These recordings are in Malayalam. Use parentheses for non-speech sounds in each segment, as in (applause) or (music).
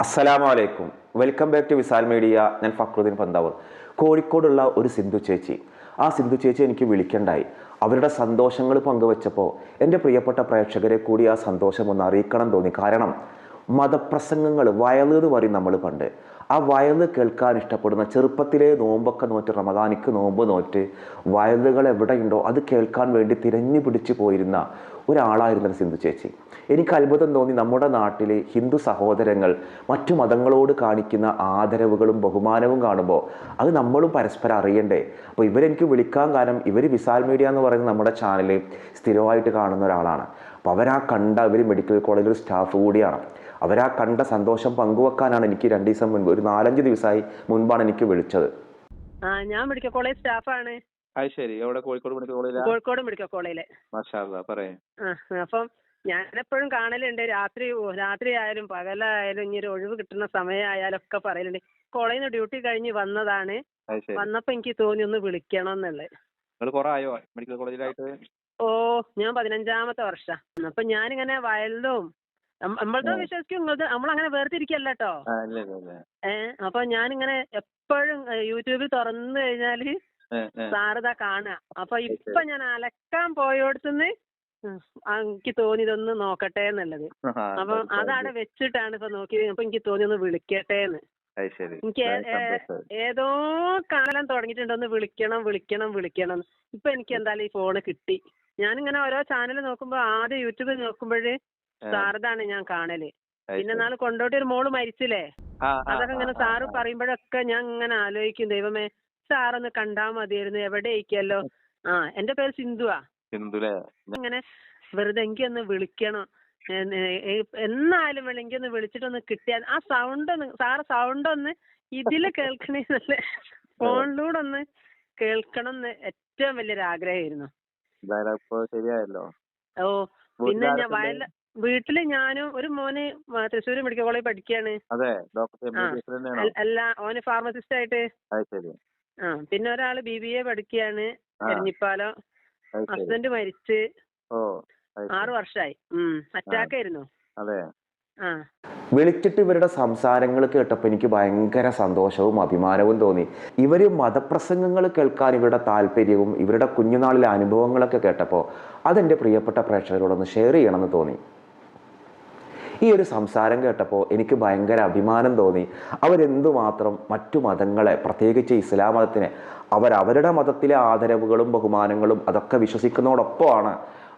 അസ്സലാമു അലൈക്കും welcome back to Visal media. ഞാൻ ഫക്രുദ്ദീൻ പന്താവൂർ. കോഴിക്കോടുള്ള ഒരു സിന്ധു ചേച്ചി. ആ സിന്ധു ചേച്ചി എനിക്ക് വിളിക്കണ്ടായി. അവരുടെ സന്തോഷങ്ങൾ പങ്കുവച്ചപ്പോൾ എന്റെ പ്രിയപ്പെട്ട പ്രേക്ഷകരെ കൂടി ആ സന്തോഷം ഒന്ന് അറിയിക്കണം തോന്നി. കാരണം മതപ്രസംഗങ്ങൾ വയൽ എന്ന് പറയും നമ്മൾ പണ്ട്. ആ വയൽ കേൾക്കാൻ ഇഷ്ടപ്പെടുന്ന ചെറുപ്പത്തിലെ നോമ്പൊക്കെ നോറ്റ് റമദാനിക്ക് നോമ്പ് നോറ്റ് വയലുകൾ എവിടെയുണ്ടോ അത് കേൾക്കാൻ വേണ്ടി തിരഞ്ഞു പിടിച്ചു പോയിരുന്ന ഒരാളായിരുന്നു സിന്ധു ചേച്ചി. എനിക്ക് അത്ഭുതം തോന്നി നമ്മുടെ നാട്ടിലെ ഹിന്ദു സഹോദരങ്ങൾ മറ്റു മതങ്ങളോട് കാണിക്കുന്ന ആദരവുകളും ബഹുമാനവും കാണുമ്പോൾ അത് നമ്മളും പരസ്പരം അറിയണ്ടേ? അപ്പോൾ ഇവരെനിക്ക് വിളിക്കാൻ കാരണം ഇവർ വിശാൽ മീഡിയ എന്ന് പറയുന്ന നമ്മുടെ ചാനൽ സ്ഥിരമായിട്ട് കാണുന്ന ഒരാളാണ്. അപ്പോൾ അവരാ കണ്ട ഇവർ മെഡിക്കൽ കോളേജിൽ സ്റ്റാഫ് കൂടിയാണ്. അവരാ കണ്ട സന്തോഷം പങ്കുവെക്കാനാണ് എനിക്ക് രണ്ട് ദിവസം മുൻപ് ഒരു നാലഞ്ച് ദിവസമായി മുൻപാണ് എനിക്ക് വിളിച്ചത്. ആ ഞാൻ മെഡിക്കൽ കോളേജ് സ്റ്റാഫാണ്. അത് ശരി. എവിടെ? കോഴിക്കോട് മെഡിക്കൽ കോളേജിൽ കോഴിക്കോട് മെഡിക്കൽ കോളേജിലെ. മാഷാ പറയേ. അപ്പം ഞാൻ എപ്പോഴും കാണലുണ്ട്. രാത്രി രാത്രി ആയാലും പകലായാലും ഇനി ഒരു ഒഴിവ് കിട്ടുന്ന സമയമായാലും ഒക്കെ പറയലുണ്ട്. കോളേജിൽ നിന്ന് ഡ്യൂട്ടി കഴിഞ്ഞ് വന്നതാണ്. വന്നപ്പോ എനിക്ക് തോന്നി ഒന്ന് വിളിക്കണം എന്നുള്ളത്. ഓ ഞാൻ പതിനഞ്ചാമത്തെ വർഷം. അപ്പൊ ഞാനിങ്ങനെ വയലിലും നമ്മളത്. വിശ്വസിക്കും നിങ്ങളത് നമ്മളങ്ങനെ വേർതിരിക്കല്ല കേട്ടോ ഏഹ് അപ്പൊ ഞാനിങ്ങനെ എപ്പോഴും യൂട്യൂബിൽ തുറന്നു കഴിഞ്ഞാൽ സാറിത കാണുക. അപ്പൊ ഇപ്പൊ ഞാൻ അലക്കാൻ പോയോടത്തുനിന്ന് എനിക്ക് തോന്നി ഇതൊന്ന് നോക്കട്ടെ എന്നുള്ളത്. അപ്പൊ അത് അതവിടെ വെച്ചിട്ടാണ് ഇപ്പൊ നോക്കി അപ്പൊ എനിക്ക് തോന്നി ഒന്ന് വിളിക്കട്ടെ എന്ന് എനിക്ക് ഏതോ കാലം തുടങ്ങിയിട്ടുണ്ട്. ഒന്ന് വിളിക്കണം വിളിക്കണം വിളിക്കണം. ഇപ്പൊ എനിക്ക് എന്തായാലും ഈ ഫോണ് കിട്ടി. ഞാനിങ്ങനെ ഓരോ ചാനൽ നോക്കുമ്പോ ആദ്യം യൂട്യൂബിൽ നോക്കുമ്പോഴ് സാറിതാണ് ഞാൻ കാണൽ. പിന്നെ. നാളെ കൊണ്ടോട്ടി ഒരു മോൾ മരിച്ചില്ലേ? അതൊക്കെ ഇങ്ങനെ സാറ്. പറയുമ്പോഴൊക്കെ ഞാൻ ഇങ്ങനെ ആലോചിക്കും. ദൈവമേ സാറൊന്ന് കണ്ടാ മതിയായിരുന്നു. എവിടെ ഇരിക്കല്ലോ? ആ എന്റെ പേര് സിന്ധുവാ. ഇങ്ങനെ വെറുതെ എനിക്കൊന്ന് വിളിക്കണം. എന്നാലും വേണം എനിക്കൊന്ന് വിളിച്ചിട്ടൊന്ന് കിട്ടിയാൽ ആ സൗണ്ട് ഒന്ന് സാറ് സൗണ്ട് ഒന്ന് ഇതിൽ (laughs) കേൾക്കണേന്നല്ല ഫോണിലൂടെ ഒന്ന് കേൾക്കണം എന്ന് ഏറ്റവും വലിയൊരു ആഗ്രഹമായിരുന്നു. ഓ പിന്നെ ഞാൻ? വയല വീട്ടിൽ ഞാനും ഒരു മോന് തൃശ്ശൂർ മെഡിക്കൽ കോളേജ് പഠിക്കുകയാണ് അതെ doctor M. B B S തന്നെയാണോ? അല്ല ഓന് ഫാർമസിസ്റ്റ് ആയിട്ട് ആ പിന്നെ ഒരാൾ ബി ബി എ പഠിക്കുകയാണ്. എരഞ്ഞിപ്പാലം. ഹസ്ബൻഡ് മരിച്ച്. ആറു വർഷമായി അറ്റാക്ക് ആയിരുന്നു. അതെ. ആ. വിളിച്ചിട്ട് ഇവരുടെ സംസാരങ്ങൾ കേട്ടപ്പോൾ എനിക്ക് ഭയങ്കര സന്തോഷവും അഭിമാനവും തോന്നി. ഇവർ മതപ്രസംഗങ്ങൾ കേൾക്കാൻ ഇവരുടെ താല്പര്യവും ഇവരുടെ കുഞ്ഞുനാളിലെ അനുഭവങ്ങളൊക്കെ കേട്ടപ്പോൾ അതെന്റെ പ്രിയപ്പെട്ട പ്രേക്ഷകരോടൊന്ന് ഷെയർ ചെയ്യണമെന്ന് തോന്നി. ഈ ഒരു സംസാരം കേട്ടപ്പോൾ എനിക്ക് ഭയങ്കര അഭിമാനം തോന്നി. അവരെന്തുമാത്രം മറ്റു മതങ്ങളെ പ്രത്യേകിച്ച് ഇസ്ലാം മതത്തിനെ അവരവരുടെ മതത്തിലെ ആദരവുകളും ബഹുമാനങ്ങളും അതൊക്കെ വിശ്വസിക്കുന്നതോടൊപ്പമാണ്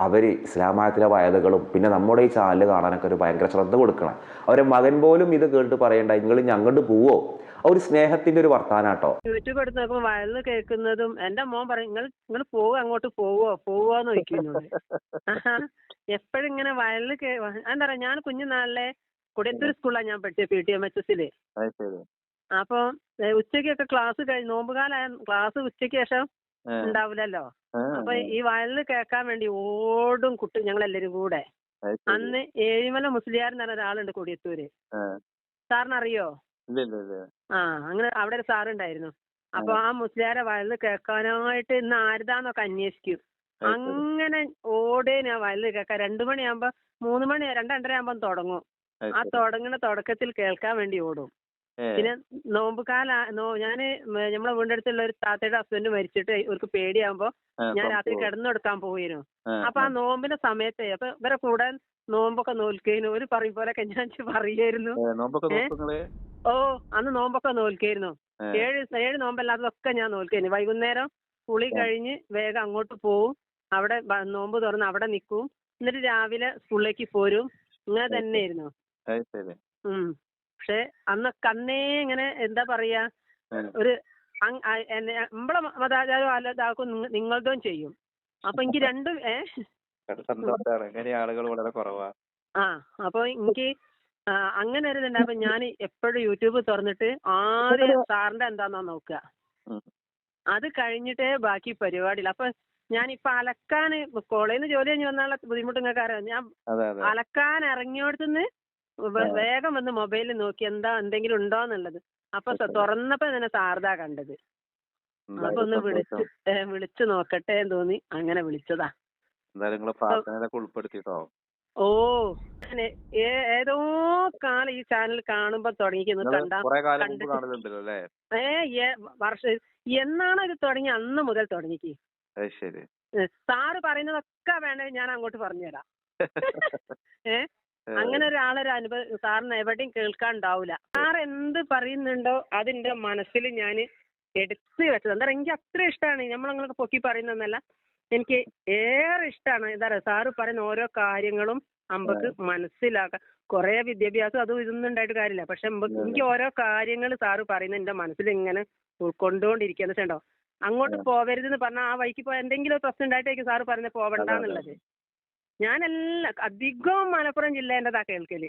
അവർ ഇസ്ലാമായത്തിലെ വയലുകളും പിന്നെ നമ്മുടെ ഈ ചാനൽ കാണാനൊക്കെ ഒരു ഭയങ്കര ശ്രദ്ധ കൊടുക്കണം. അവരെ മകൻ പോലും ഇത് കേട്ട് പറയേണ്ട നിങ്ങൾ ഞങ്ങോട്ട് പോവോ? ഒരു സ്നേഹത്തിന്റെ ഒരു വർത്താനാട്ടോ. യൂട്യൂബ് എടുത്ത് നോക്കുമ്പോ വയലിൽ കേൾക്കുന്നതും എന്റെ മോൻ പറയും നിങ്ങൾ നിങ്ങൾ പോവുക അങ്ങോട്ട് പോവോ പോവോന്ന് ചോദിക്കുന്നു എപ്പോഴും ഇങ്ങനെ വയലിൽ കേ എന്താ പറയാ ഞാൻ കുഞ്ഞുനാളിലെ കൊടിയത്തൂർ സ്കൂളിലാണ് ഞാൻ പഠിച്ചത് പി ടി എം എച്ച് എസിൽ അപ്പൊ ഉച്ചക്കൊക്കെ ഉച്ചയ്ക്കൊക്കെ ക്ലാസ് കഴിഞ്ഞ് നോമ്പുകാലായ ക്ലാസ് ഉച്ചയ്ക്ക് ശേഷം ഉണ്ടാവില്ലല്ലോ. അപ്പൊ ഈ വയലിൽ കേൾക്കാൻ വേണ്ടി ഓടും കുട്ടി ഞങ്ങളെല്ലാരും കൂടെ. അന്ന് ഏഴിമല മുസ്ലിയാർ എന്ന് പറഞ്ഞ ഒരാളുണ്ട് കൊടിയത്തൂര്. സാറിനറിയോ? ഇല്ല ഇല്ല ഇല്ല. ആ അങ്ങനെ അവിടെ ഒരു സാറുണ്ടായിരുന്നു. അപ്പൊ ആ മുസ്ലിയാരെ വയലിൽ കേൾക്കാനായിട്ട് ഇന്ന് ആരുതാന്നൊക്കെ അന്വേഷിക്കും. അങ്ങനെ ഓടേന് ഞാൻ വയലിൽ കേൾക്കാം രണ്ടു മണിയാകുമ്പോ മൂന്ന് മണി രണ്ട് രണ്ടര ആകുമ്പോ തുടങ്ങും ആ തുടങ്ങുന്ന തുടക്കത്തിൽ കേൾക്കാൻ വേണ്ടി ഓടും. പിന്നെ നോമ്പ് കാല നോ ഞാൻ നമ്മളെ വീടിന്റെ അടുത്തുള്ള ഒരു താത്തയുടെ ഹസ്ബൻഡ് മരിച്ചിട്ട് ഇവർക്ക് പേടിയാകുമ്പോ ഞാൻ രാത്രി കിടന്നു കിടന്നെടുക്കാൻ പോയിരുന്നു അപ്പൊ ആ. നോമ്പിന്റെ സമയത്തെ അപ്പൊ ഇവരെ കൂടെ നോമ്പൊക്കെ നോൽക്കേനു. ഒരു പറയും പോലൊക്കെ ഞാൻ പറയായിരുന്നു ഓ അന്ന് നോമ്പൊക്കെ നോൽക്കായിരുന്നു ഏഴ് ഏഴ് നോമ്പല്ലാത്തതൊക്കെ ഞാൻ നോൽക്കായിരുന്നു വൈകുന്നേരം കുളി കഴിഞ്ഞ് വേഗം അങ്ങോട്ട് പോവും. അവിടെ നോമ്പ് തുറന്ന് അവിടെ നിൽക്കും. എന്നിട്ട് രാവിലെ സ്കൂളിലേക്ക് പോരും. ഇങ്ങനെ തന്നെയായിരുന്നു. ഉം. പക്ഷെ അന്നൊക്കെ അന്നേ ഇങ്ങനെ എന്താ പറയാ ഒരു നമ്മളെ മതാചാരം അല്ലാതാക്കും നിങ്ങളതും ചെയ്യും. അപ്പൊ എനിക്ക് (laughs) രണ്ടും ഏഹ് ആളുകൾ വളരെ കുറവാ. ആ. അപ്പൊ എനിക്ക് അങ്ങനെ ഒരു ഇതുണ്ട്. അപ്പൊ ഞാൻ എപ്പോഴും യൂട്യൂബ് തുറന്നിട്ട് ആദ്യം സാറിന്റെ എന്താന്നാ നോക്കുക അത് കഴിഞ്ഞിട്ടേ ബാക്കി പരിപാടിയില്ല. അപ്പൊ ഞാൻ ഇപ്പൊ അലക്കാന് കോളേജിൽ നിന്ന് ജോലി കഴിഞ്ഞ് വന്നാലുള്ള ബുദ്ധിമുട്ട് നിങ്ങൾക്ക് അറിയാം ഞാൻ അലക്കാൻ ഇറങ്ങിയോടത്തുനിന്ന് വേഗം വന്ന് മൊബൈലിൽ നോക്കി എന്താ എന്തെങ്കിലും ഉണ്ടോ എന്നുള്ളത്. അപ്പൊ. തുറന്നപ്പോ തന്നെ സാരദാ കണ്ടത്. അപ്പൊ ഒന്ന് വിളിച്ചു വിളിച്ചു. നോക്കട്ടെ എന്ന് തോന്നി. അങ്ങനെ വിളിച്ചതാ. എന്തായാലും പ്രാർത്ഥനയിലൊക്കെ ഉൾപ്പെടുത്തിട്ടോ. ഓ ഏതോ കാലം ഈ ചാനൽ കാണുമ്പോ തുടങ്ങിക്കുന്നു കണ്ടാ ഏ വർഷം എന്നാണ് ഇത് തുടങ്ങി? അന്ന് മുതൽ തുടങ്ങിക്ക്. സാറ് പറയുന്നതൊക്കെ വേണേ ഞാൻ അങ്ങോട്ട് പറഞ്ഞുതരാം. (laughs) ഏ അങ്ങനെ ഒരാളൊരു അനുഭവം സാറിന് എവിടെയും കേൾക്കാണ്ടാവൂല. സാർ എന്ത് പറയുന്നുണ്ടോ അതിന്റെ മനസ്സിൽ ഞാൻ എടുത്തു വെച്ചത്. എന്താ പറയുക എനിക്ക് അത്ര ഇഷ്ടമാണ്. നമ്മളങ്ങനെ പൊക്കി പറയുന്നതല്ല എനിക്ക് ഏറെ ഇഷ്ടമാണ് എന്താ പറയുക സാറ് പറയുന്ന ഓരോ കാര്യങ്ങളും നമുക്ക് മനസ്സിലാക്കാം കുറെ വിദ്യാഭ്യാസം അതും ഇതൊന്നും ഉണ്ടായിട്ട് കാര്യമില്ല. പക്ഷെ എനിക്ക് ഓരോ കാര്യങ്ങൾ സാറ് പറയുന്നത് എന്റെ മനസ്സിൽ ഇങ്ങനെ ഉൾക്കൊണ്ടുകൊണ്ടിരിക്കുക വെച്ചിട്ടുണ്ടോ അങ്ങോട്ട് പോവരുതെന്ന് പറഞ്ഞാൽ ആ വഴിക്ക് പോയ എന്തെങ്കിലും പ്രശ്നം ഉണ്ടായിട്ടായിരിക്കും സാറ് പറഞ്ഞത് പോവണ്ടെന്നുള്ളത് ഞാനെല്ലാം അധികവും മലപ്പുറം ജില്ലേന്റെതാ കേൾക്കൽ.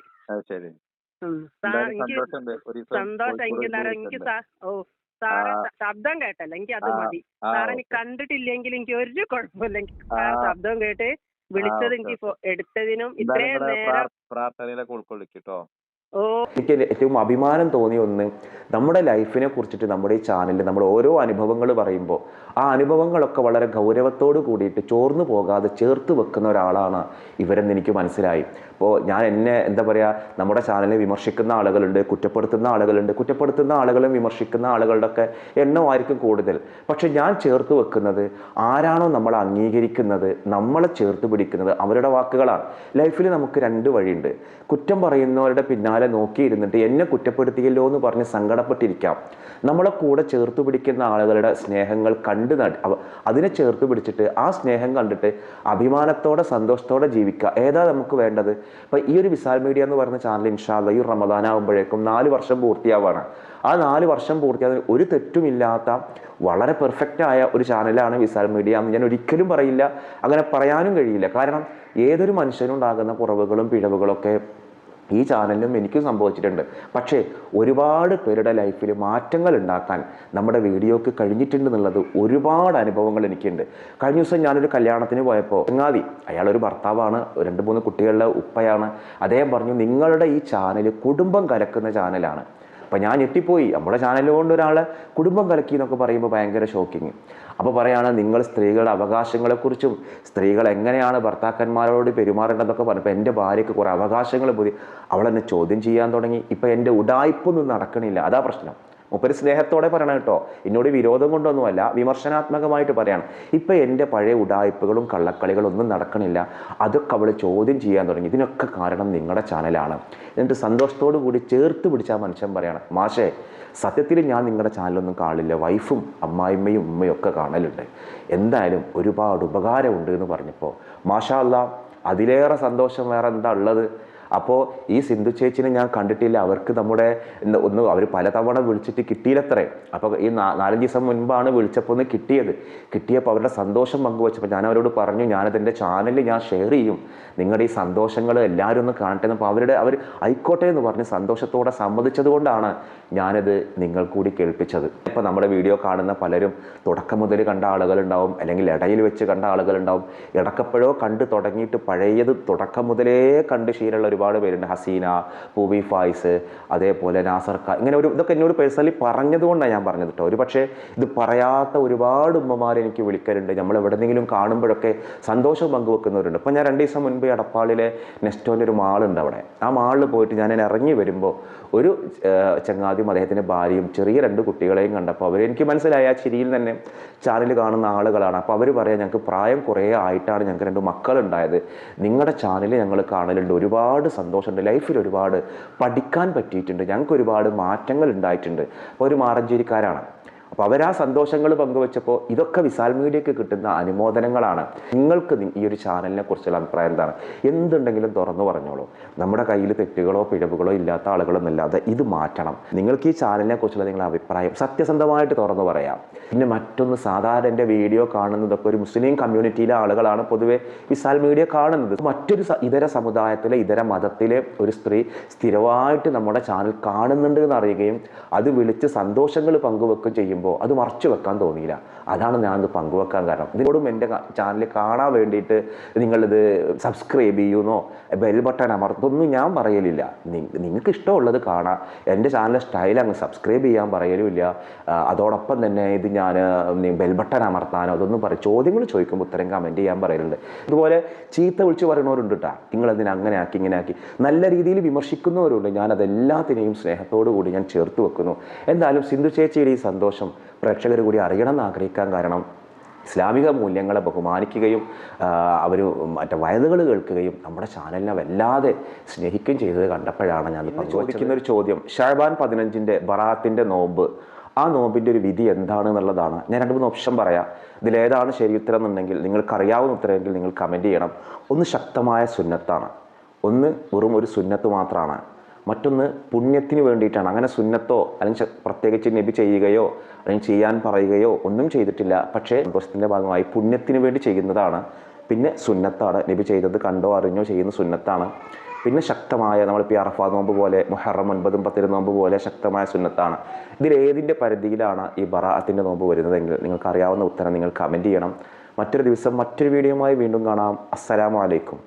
സാർ സന്തോഷം. എനിക്ക് എന്താ എനിക്ക് സാ ഓ. സാറ്. ശബ്ദം കേട്ടല്ല. എനിക്ക് അത് മതി. എനിക്ക് കണ്ടിട്ടില്ലെങ്കിൽ എനിക്ക് ഒരു കുഴപ്പമില്ല. എനിക്ക്. ശബ്ദം കേട്ട് വിളിച്ചത് എനിക്ക് എടുത്തതിനും ഇത്രയും നേരം എനിക്ക് ഏറ്റവും അഭിമാനം തോന്നിയ ഒന്ന് നമ്മുടെ ലൈഫിനെ കുറിച്ചിട്ട് നമ്മുടെ ഈ ചാനലിൽ നമ്മൾ ഓരോ അനുഭവങ്ങൾ പറയുമ്പോൾ ആ അനുഭവങ്ങളൊക്കെ വളരെ ഗൗരവത്തോട് കൂടിയിട്ട് ചോർന്നു പോകാതെ ചേർത്ത് വെക്കുന്ന ഒരാളാണ് ഇവരെന്ന് എനിക്ക് മനസ്സിലായി. അപ്പോൾ ഞാൻ എന്നെ എന്താ പറയുക നമ്മുടെ ചാനലിനെ വിമർശിക്കുന്ന ആളുകളുണ്ട് കുറ്റപ്പെടുത്തുന്ന ആളുകളുണ്ട് കുറ്റപ്പെടുത്തുന്ന ആളുകളും വിമർശിക്കുന്ന ആളുകളുടെ ഒക്കെ എണ്ണമായിരിക്കും കൂടുതൽ. പക്ഷെ ഞാൻ ചേർത്ത് വെക്കുന്നത് ആരാണോ നമ്മൾ അംഗീകരിക്കുന്നത് നമ്മളെ ചേർത്ത് പിടിക്കുന്നത് അവരുടെ വാക്കുകളാണ്. ലൈഫിൽ നമുക്ക് രണ്ട് വഴിയുണ്ട്. കുറ്റം പറയുന്നവരുടെ പിന്നാലെ നോക്കിയിരുന്നിട്ട് എന്നെ കുറ്റപ്പെടുത്തിയല്ലോ എന്ന് പറഞ്ഞ് സങ്കടപ്പെട്ടിരിക്കാം. നമ്മളെ കൂടെ ചേർത്ത് പിടിക്കുന്ന ആളുകളുടെ സ്നേഹങ്ങൾ കണ്ട് അതിനെ ചേർത്ത് പിടിച്ചിട്ട് ആ സ്നേഹം കണ്ടിട്ട് അഭിമാനത്തോടെ സന്തോഷത്തോടെ ജീവിക്കുക. ഏതാ നമുക്ക് വേണ്ടത്? ഇപ്പം ഈ ഒരു വിശാൽ മീഡിയ എന്ന് പറയുന്ന ചാനൽ ഇൻഷാല്ല ഈ റമദാനാകുമ്പോഴേക്കും നാല് വർഷം പൂർത്തിയാവാണ്. ആ നാല് വർഷം പൂർത്തിയാകുന്ന ഒരു തെറ്റുമില്ലാത്ത വളരെ പെർഫെക്റ്റ് ആയ ഒരു ചാനലാണ് വിശാൽ മീഡിയ എന്ന് ഞാൻ ഒരിക്കലും പറയില്ല. അങ്ങനെ പറയാനും കഴിയില്ല. കാരണം ഏതൊരു മനുഷ്യനുണ്ടാകുന്ന കുറവുകളും പിഴവുകളൊക്കെ ഈ ചാനലിലും എനിക്കും സംഭവിച്ചിട്ടുണ്ട്. പക്ഷേ ഒരുപാട് പേരുടെ ലൈഫിൽ മാറ്റങ്ങൾ ഉണ്ടാക്കാൻ നമ്മുടെ വീഡിയോക്ക് കഴിഞ്ഞിട്ടുണ്ട് എന്നുള്ളത് ഒരുപാട് അനുഭവങ്ങൾ എനിക്കുണ്ട്. കഴിഞ്ഞ ദിവസം ഞാനൊരു കല്യാണത്തിന് പോയപ്പോൾ ചങ്ങാതി അയാളൊരു ഭർത്താവാണ് രണ്ട് മൂന്ന് കുട്ടികളുടെ ഉപ്പയാണ്. അദ്ദേഹം പറഞ്ഞു നിങ്ങളുടെ ഈ ചാനൽ കുടുംബം കലക്കുന്ന ചാനലാണ്. അപ്പം ഞാൻ ഞെട്ടിപ്പോയി. നമ്മുടെ ചാനലുകൊണ്ട് ഒരാളെ കുടുംബം കലക്കി എന്നൊക്കെ പറയുമ്പോൾ ഭയങ്കര ഷോക്കിങ് അപ്പോൾ പറയുകയാണ് നിങ്ങൾ സ്ത്രീകളുടെ അവകാശങ്ങളെക്കുറിച്ചും സ്ത്രീകൾ എങ്ങനെയാണ് ഭർത്താക്കന്മാരോട് പെരുമാറേണ്ടതെന്നൊക്കെ പറഞ്ഞപ്പോൾ എന്റെ ഭാര്യയ്ക്ക് കുറേ അവകാശങ്ങൾ പുതിയ അവളെന്നെ ചോദ്യം ചെയ്യാൻ തുടങ്ങി. ഇപ്പോൾ എന്റെ ഉടായ്പൊന്നും നടക്കണില്ല. അതാ പ്രശ്നം. മുപ്പര് സ്നേഹത്തോടെ പറയണം കേട്ടോ. എന്നോട് വിരോധം കൊണ്ടൊന്നുമല്ല വിമർശനാത്മകമായിട്ട് പറയണം. ഇപ്പം എന്റെ പഴയ ഉടായ്പകളും കള്ളക്കളികളും ഒന്നും നടക്കണില്ല. അതൊക്കെ അവൾ ചോദ്യം ചെയ്യാൻ തുടങ്ങി. ഇതിനൊക്കെ കാരണം നിങ്ങളുടെ ചാനലാണ്. എന്നിട്ട് സന്തോഷത്തോടു കൂടി ചേർത്ത് പിടിച്ച ആ മനുഷ്യൻ പറയണം മാഷേ സത്യത്തിൽ ഞാൻ നിങ്ങളുടെ ചാനലൊന്നും കാണില്ല. വൈഫും അമ്മായിമ്മയും ഉമ്മയും ഒക്കെ കാണലുണ്ട്. എന്തായാലും ഒരുപാട് ഉപകാരമുണ്ട് എന്ന് പറഞ്ഞപ്പോൾ മാഷാ അല്ല അതിലേറെ സന്തോഷം വേറെ എന്താ ഉള്ളത്? അപ്പോൾ ഈ സിന്ധു ചേച്ചിനെ ഞാൻ കണ്ടിട്ടില്ല. അവർക്ക് നമ്മുടെ ഒന്ന് അവർ പലതവണ വിളിച്ചിട്ട് കിട്ടിയില്ലത്രേ. അപ്പോൾ ഈ നാലഞ്ച് ദിവസം മുൻപാണ് വിളിച്ചപ്പോൾ ഒന്ന് കിട്ടിയത്. കിട്ടിയപ്പോൾ അവരുടെ സന്തോഷം പങ്കുവച്ചപ്പോൾ ഞാൻ അവരോട് പറഞ്ഞു ഞാനതിന്റെ ചാനലിൽ ഞാൻ ഷെയർ ചെയ്യും. നിങ്ങളുടെ ഈ സന്തോഷങ്ങൾ എല്ലാവരും ഒന്ന് കാണട്ടെ. അപ്പോൾ അവരുടെ അവർ ആയിക്കോട്ടെ എന്ന് പറഞ്ഞ് സന്തോഷത്തോടെ സമ്മതിച്ചത് കൊണ്ടാണ് ഞാനത് നിങ്ങൾ കൂടി കേൾപ്പിച്ചത്. ഇപ്പോൾ നമ്മുടെ വീഡിയോ കാണുന്ന പലരും തുടക്കം മുതൽ കണ്ട ആളുകളുണ്ടാവും അല്ലെങ്കിൽ ഇടയിൽ വെച്ച് കണ്ട ആളുകളുണ്ടാവും. ഇടക്കപ്പോഴോ കണ്ട് തുടങ്ങിയിട്ട് പഴയത് തുടക്കം മുതലേ കണ്ട് ശീലമുള്ള ഒരുപാട് പേരുണ്ട്. ഹസീന പൂവി ഫായിസ് അതേപോലെ നാസർ ഇങ്ങനെ ഒരു ഇതൊക്കെ എന്നോട് പേഴ്സണലി പറഞ്ഞതുകൊണ്ടാണ് ഞാൻ പറഞ്ഞത് കേട്ടോ ഒരു പക്ഷേ ഇത് പറയാത്ത ഒരുപാട് ഉമ്മമാർ എനിക്ക് വിളിക്കലുണ്ട്. നമ്മൾ എവിടെന്നെങ്കിലും കാണുമ്പോഴൊക്കെ സന്തോഷം പങ്കുവെക്കുന്നവരുണ്ട്. ഇപ്പം ഞാൻ രണ്ട് ദിവസം മുൻപ് അടപ്പാളിലെ നെസ്റ്റോന്റെ ഒരു മാളുണ്ട് അവിടെ. ആ മാളിൽ പോയിട്ട് ഞാൻ ഇറങ്ങി വരുമ്പോൾ ഒരു ചങ്ങാതിയും അദ്ദേഹത്തിന്റെ ഭാര്യയും ചെറിയ രണ്ട് കുട്ടികളെയും കണ്ടപ്പോൾ അവർ എനിക്ക് മനസ്സിലായി ആ ചിരിയിൽ തന്നെ ചാനൽ കാണുന്ന ആളുകളാണ്. അപ്പോൾ അവർ പറയാം ഞങ്ങൾക്ക് പ്രായം കുറേ ആയിട്ടാണ് ഞങ്ങൾക്ക് രണ്ട് മക്കളുണ്ടായത്. നിങ്ങളുടെ ചാനൽ ഞങ്ങൾ കാണലുണ്ട്. ഒരുപാട് സന്തോഷമുണ്ട്. ലൈഫിൽ ഒരുപാട് പഠിക്കാൻ പറ്റിയിട്ടുണ്ട്. ഞങ്ങൾക്ക് ഒരുപാട് മാറ്റങ്ങൾ ഉണ്ടായിട്ടുണ്ട്. ഒരു മാറഞ്ചേരിക്കാരാണ്. അപ്പോൾ അവർ ആ സന്തോഷങ്ങൾ പങ്കുവെച്ചപ്പോൾ ഇതൊക്കെ വിശാൽ മീഡിയക്ക് കിട്ടുന്ന അനുമോദനങ്ങളാണ്. നിങ്ങൾക്ക് ഈ ഒരു ചാനലിനെ കുറിച്ചുള്ള അഭിപ്രായം എന്താണ്? എന്തുണ്ടെങ്കിലും തുറന്നു പറഞ്ഞോളൂ. നമ്മുടെ കയ്യിൽ തെറ്റുകളോ പിഴവുകളോ ഇല്ലാത്ത ആളുകളൊന്നുമില്ലാതെ ഇത് മാറ്റണം. നിങ്ങൾക്ക് ഈ ചാനലിനെ കുറിച്ചുള്ള നിങ്ങളുടെ അഭിപ്രായം സത്യസന്ധമായിട്ട് തുറന്നു പറയാം. പിന്നെ മറ്റൊന്ന് സാധാരണ എന്റെ വീഡിയോ കാണുന്നതൊക്കെ ഒരു മുസ്ലിം കമ്മ്യൂണിറ്റിയിലെ ആളുകളാണ് പൊതുവെ വിശാൽ മീഡിയ കാണുന്നത്. മറ്റൊരു ഇതര സമുദായത്തിലെ ഇതര മതത്തിലെ ഒരു സ്ത്രീ സ്ഥിരമായിട്ട് നമ്മുടെ ചാനൽ കാണുന്നുണ്ട് എന്ന് അറിയുകയും അത് വിളിച്ച് സന്തോഷങ്ങൾ പങ്കുവെക്കുകയും ചെയ്യുമ്പോൾ ചെയ്യുമ്പോൾ അത് മറച്ചു വെക്കാൻ തോന്നിയില്ല. അതാണ് ഞാനത് പങ്കുവെക്കാൻ കാരണം. ഇതിനോടും എന്റെ ചാനൽ കാണാൻ വേണ്ടിയിട്ട് നിങ്ങളിത് സബ്സ്ക്രൈബ് ചെയ്യുന്നോ ബെൽ ബട്ടൺ അമർത്തൊന്നും ഞാൻ പറയലില്ല. നിങ്ങൾക്ക് ഇഷ്ടമുള്ളത് കാണാം. എന്റെ ചാനൽ സ്റ്റൈൽ അങ്ങ് സബ്സ്ക്രൈബ് ചെയ്യാൻ പറയലുമില്ല. അതോടൊപ്പം തന്നെ ഇത് ഞാൻ ബെൽ ബട്ടൺ അമർത്താനോ അതൊന്നും പറയും ചോദ്യങ്ങൾ ചോദിക്കുമ്പോൾ ഉത്തരം കമന്റ് ചെയ്യാൻ പറയലുണ്ട്. അതുപോലെ ചീത്ത വിളിച്ച് പറയണവരുണ്ട് കേട്ടോ നിങ്ങളതിനെ അങ്ങനെ ആക്കി ഇങ്ങനെ ആക്കി നല്ല രീതിയിൽ വിമർശിക്കുന്നവരുണ്ട്. ഞാൻ അതെല്ലാത്തിനെയും സ്നേഹത്തോടു കൂടി ഞാൻ ചേർത്ത് വെക്കുന്നു. എന്തായാലും സിന്ധു ചേച്ചിയുടെ ഈ സന്തോഷം പ്രേക്ഷകർ കൂടി അറിയണം എന്ന് ആഗ്രഹിക്കാൻ കാരണം ഇസ്ലാമിക മൂല്യങ്ങളെ ബഹുമാനിക്കുകയും അവർ മറ്റേ വയലുകൾ കേൾക്കുകയും നമ്മുടെ ചാനലിനെ വല്ലാതെ സ്നേഹിക്കുകയും ചെയ്തത് കണ്ടപ്പോഴാണ് ഞാൻ ചോദിക്കുന്ന ഒരു ചോദ്യം ഷഹബാൻ പതിനഞ്ചിന്റെ ബറാത്തിന്റെ നോമ്പ് ആ നോമ്പിന്റെ ഒരു വിധി എന്താണ് എന്നുള്ളതാണ്. ഞാൻ രണ്ട് മൂന്ന് ഓപ്ഷൻ പറയാം. ഇതിലേതാണ് ശരി ഉത്തരം എന്നുണ്ടെങ്കിൽ നിങ്ങൾക്ക് അറിയാവുന്ന ഉത്തരമെങ്കിൽ നിങ്ങൾ കമന്റ് ചെയ്യണം. ഒന്ന് ശക്തമായ സുന്നത്താണ്. ഒന്ന് വെറും ഒരു സുന്നത്ത് മാത്രമാണ് മറ്റൊന്ന് പുണ്യത്തിന് വേണ്ടിയിട്ടാണ്. അങ്ങനെ സുന്നത്തോ അല്ലെങ്കിൽ പ്രത്യേകിച്ച് നബി ചെയ്യുകയോ അല്ലെങ്കിൽ ചെയ്യാൻ പറയുകയോ ഒന്നും ചെയ്തിട്ടില്ല. പക്ഷേ സന്തോഷത്തിന്റെ ഭാഗമായി പുണ്യത്തിന് വേണ്ടി ചെയ്യുന്നതാണ്. പിന്നെ സുന്നത്താണ്. നബി ചെയ്തത് കണ്ടോ അറിഞ്ഞോ ചെയ്യുന്ന സുന്നത്താണ്. പിന്നെ ശക്തമായ നമ്മളിപ്പോൾ അറഫാ നോമ്പ് പോലെ മുഹറം ഒൻപതും പത്തിരും നോമ്പ് പോലെ ശക്തമായ സുന്നത്താണ്. ഇതിലേതിന്റെ പരിധിയിലാണ് ഈ ബറാഅത്തിന്റെ നോമ്പ് വരുന്നതെങ്കിൽ നിങ്ങൾക്ക് അറിയാവുന്ന ഉത്തരം നിങ്ങൾ കമന്റ് ചെയ്യണം. മറ്റൊരു ദിവസം മറ്റൊരു വീഡിയോയുമായി വീണ്ടും കാണാം. അസ്സലാമു അലൈക്കും.